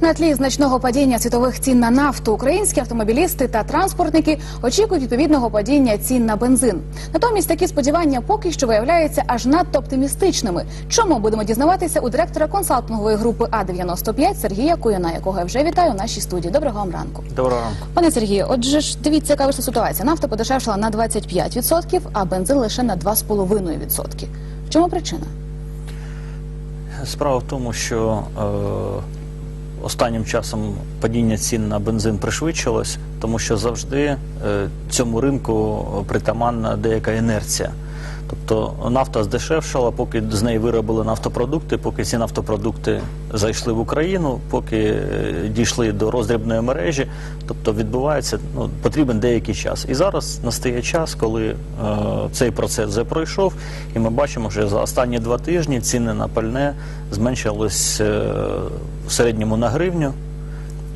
На тлі значного падіння світових цін на нафту українські автомобілісти та транспортники очікують відповідного падіння цін на бензин. Натомість такі сподівання поки що виявляються аж надто оптимістичними. Чому будемо дізнаватися у директора консалтингової групи А 95 Сергія Куяна, якого я вже вітаю у нашій студії. Доброго вам ранку. Доброго ранку. Пане Сергію, отже ж дивіться, яка вийшла ситуація. Нафта подешевшала на 25%, а бензин лише на 2,5%. В чому причина? Справа в тому, що е, останнім часом падіння цін на бензин пришвидшилось, тому що завжди е, цьому ринку притаманна деяка інерція. Тобто нафта здешевшала, поки з неї виробили нафтопродукти, поки ці нафтопродукти зайшли в Україну, поки е, дійшли до роздрібної мережі, тобто відбувається ну, потрібен деякий час. І зараз настає час, коли е, цей процес вже пройшов, і ми бачимо, що за останні два тижні ціни на пальне зменшились е, в середньому на гривню.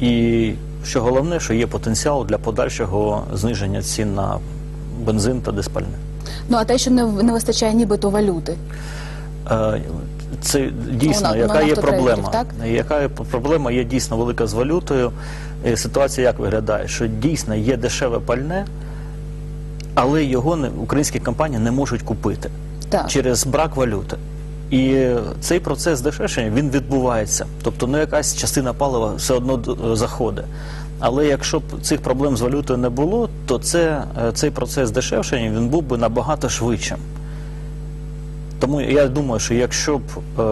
І що головне, що є потенціал для подальшого зниження цін на бензин та диспальне. Ну а те, що не, не вистачає нібито валюти. Е, Це дійсно, Ну, яка на є проблема. так? Яка є проблема є дійсно велика з валютою. Е, Ситуація як виглядає? Що дійсно є дешеве пальне, але його не, українські компанії не можуть купити Так. через брак валюти. І цей процес дешевшення він відбувається. Тобто, ну якась частина палива все одно заходить. Але якщо б цих проблем з валютою не було, то це, е, цей процес дешевшення він був би набагато швидшим. Тому я думаю, що якщо б е,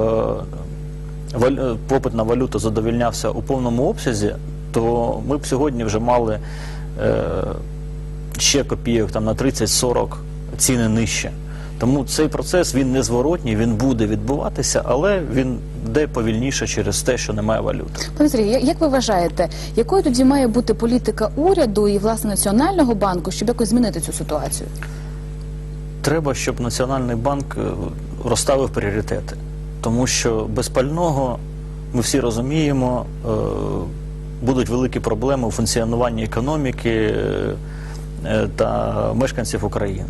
е, попит на валюту задовільнявся у повному обсязі, то ми б сьогодні вже мали е, ще копійок там на 30-40 ціни нижче. Тому цей процес він незворотній, він буде відбуватися, але він йде повільніше через те, що немає валюти. Пане Сергію, як ви вважаєте, якою тоді має бути політика уряду і власне національного банку, щоб якось змінити цю ситуацію? Треба, щоб Національний банк е, розставив пріоритети, тому що без пального ми всі розуміємо, е, будуть великі проблеми у функціонуванні економіки е, та мешканців України.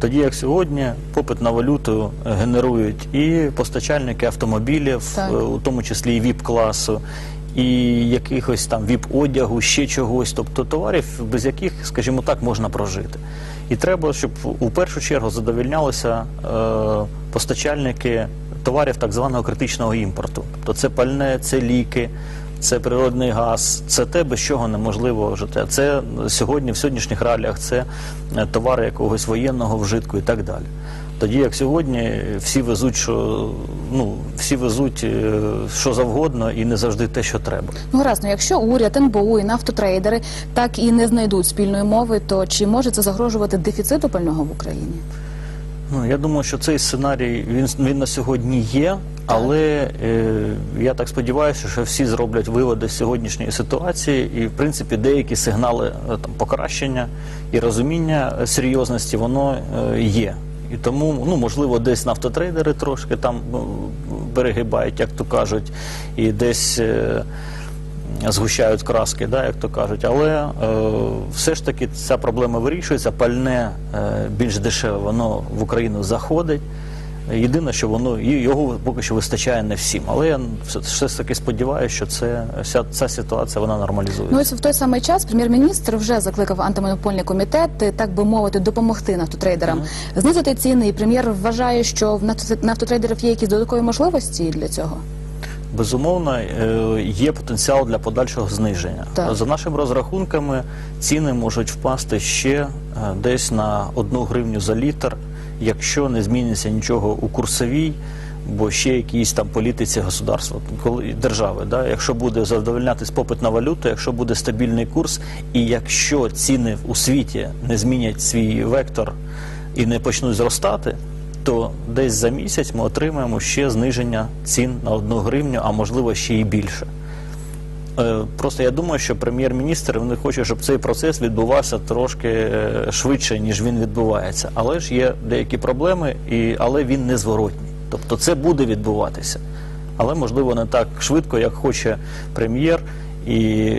Тоді як сьогодні попит на валюту е, генерують і постачальники автомобілів, Так. е, у тому числі і ВІП-класу, і якихось там ВІП-одягу, ще чогось, тобто товарів, без яких, скажімо так, можна прожити. І треба, щоб у першу чергу задовільнялися е, постачальники товарів так званого критичного імпорту. Тобто це пальне, це ліки, це природний газ, це те, без чого неможливо жити. Це сьогодні, в сьогоднішніх реаліях, це е, товари якогось воєнного вжитку і так далі. Тоді як сьогодні всі везуть, що ну всі везуть е, що завгодно і не завжди те, що треба. Ну гаразд, ну якщо уряд, НБУ і нафтотрейдери так і не знайдуть спільної мови, то чи може це загрожувати дефіциту пального в Україні? Ну я думаю, що цей сценарій він, він на сьогодні є, але е, я так сподіваюся, що всі зроблять виводи з сьогоднішньої ситуації, і в принципі деякі сигнали е, там покращення і розуміння е, серйозності воно е, є. І тому, ну можливо, десь нафтотрейдери трошки там ну, перегибають, як то кажуть, і десь. Е, згущають краски, да, як то кажуть. Але е, все ж таки ця проблема вирішується. Пальне е, більш дешеве, воно в Україну заходить. Єдине, що воно його поки що вистачає не всім. Але я все, ж таки сподіваюся, що це вся ця ситуація вона нормалізується. Ну ось в той самий час прем'єр-міністр вже закликав антимонопольний комітет, так би мовити, допомогти нафтотрейдерам знизити ціни. І прем'єр вважає, що в нафто- нафтотрейдерів є якісь додаткові можливості для цього. Безумовно, е, є потенціал для подальшого зниження. Так. За нашими розрахунками, ціни можуть впасти ще е, десь на одну гривню за літр, якщо не зміниться нічого у курсовій, бо ще якісь там політиці государства, коли держави. Да? Якщо буде задовольнятись попит на валюту, якщо буде стабільний курс, і якщо ціни у світі не змінять свій вектор і не почнуть зростати, то десь за місяць ми отримаємо ще зниження цін на одну гривню, а можливо ще й більше. Е, Просто я думаю, що прем'єр-міністр не хоче, щоб цей процес відбувався трошки е, швидше, ніж він відбувається. Але ж є деякі проблеми, і, але він незворотній. Тобто це буде відбуватися. Але можливо не так швидко, як хоче прем'єр. І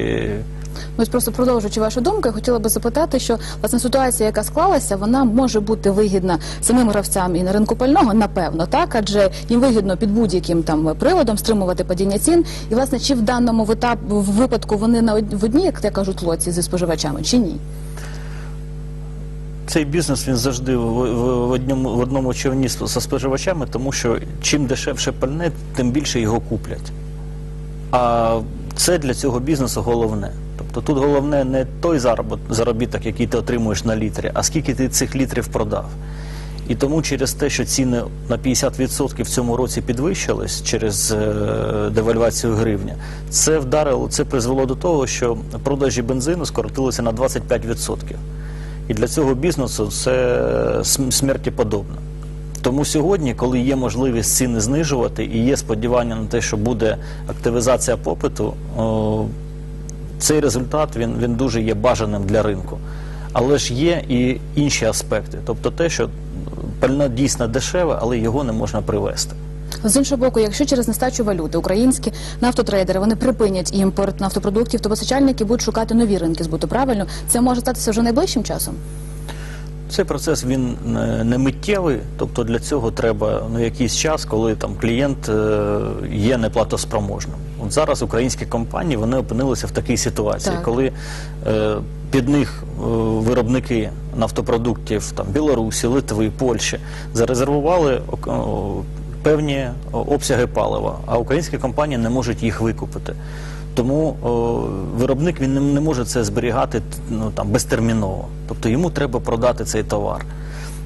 Ну, ось просто продовжуючи вашу думку, я хотіла би запитати, що власне ситуація, яка склалася, вона може бути вигідна самим гравцям і на ринку пального, напевно, так адже їм вигідно під будь-яким там приводом стримувати падіння цін. І власне, чи в даному витап- в випадку вони на в одній, як я кажуть, лоці зі споживачами, чи ні? Цей бізнес він завжди в, в, в одному, в одному човні з зі споживачами, тому що чим дешевше пальне, тим більше його куплять. А це для цього бізнесу головне. Тобто тут головне не той заробіток, який ти отримуєш на літрі, а скільки ти цих літрів продав. І тому через те, що ціни на 50% в цьому році підвищились через е, девальвацію гривня, це вдарило, це призвело до того, що продажі бензину скоротилися на 25%. І для цього бізнесу це см- смерті подобно. Тому сьогодні, коли є можливість ціни знижувати і є сподівання на те, що буде активізація попиту, цей результат він, він дуже є бажаним для ринку. Але ж є і інші аспекти, тобто те, що пальне дійсно дешеве, але його не можна привезти. З іншого боку, якщо через нестачу валюти українські нафтотрейдери вони припинять імпорт нафтопродуктів, то постачальники будуть шукати нові ринки збуту. Правильно, це може статися вже найближчим часом. Цей процес він е, не миттєвий, тобто для цього треба ну, якийсь час, коли там клієнт е, є неплатоспроможним. От зараз українські компанії вони опинилися в такій ситуації, Так. коли е, під них е, виробники нафтопродуктів там Білорусі, Литви, Польщі зарезервували о, певні обсяги палива, а українські компанії не можуть їх викупити. Тому о, виробник він не, не може це зберігати ну, там, безтерміново. Тобто йому треба продати цей товар.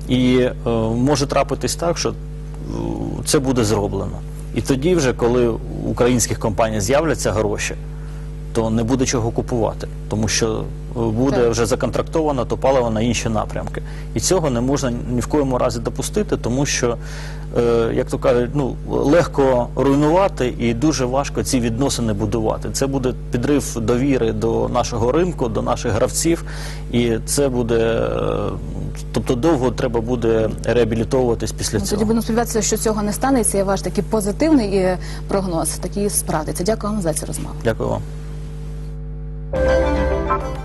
І е, може трапитись так, що е, це буде зроблено. І тоді, вже, коли у українських компаній з'являться гроші, то не буде чого купувати, тому що е, буде Так. вже законтрактовано то паливо на інші напрямки. І цього не можна ні в коєму разі допустити, тому що, е, як то кажуть, ну легко руйнувати і дуже важко ці відносини будувати. Це буде підрив довіри до нашого ринку, до наших гравців, і це буде, е, тобто довго треба буде реабілітовуватись після Ну, цього. Тоді будемо сподіватися, що цього не станеться. І ваш такий позитивний е, прогноз, такий справдиться. Дякую вам за цю розмову. Дякую вам. Thank you.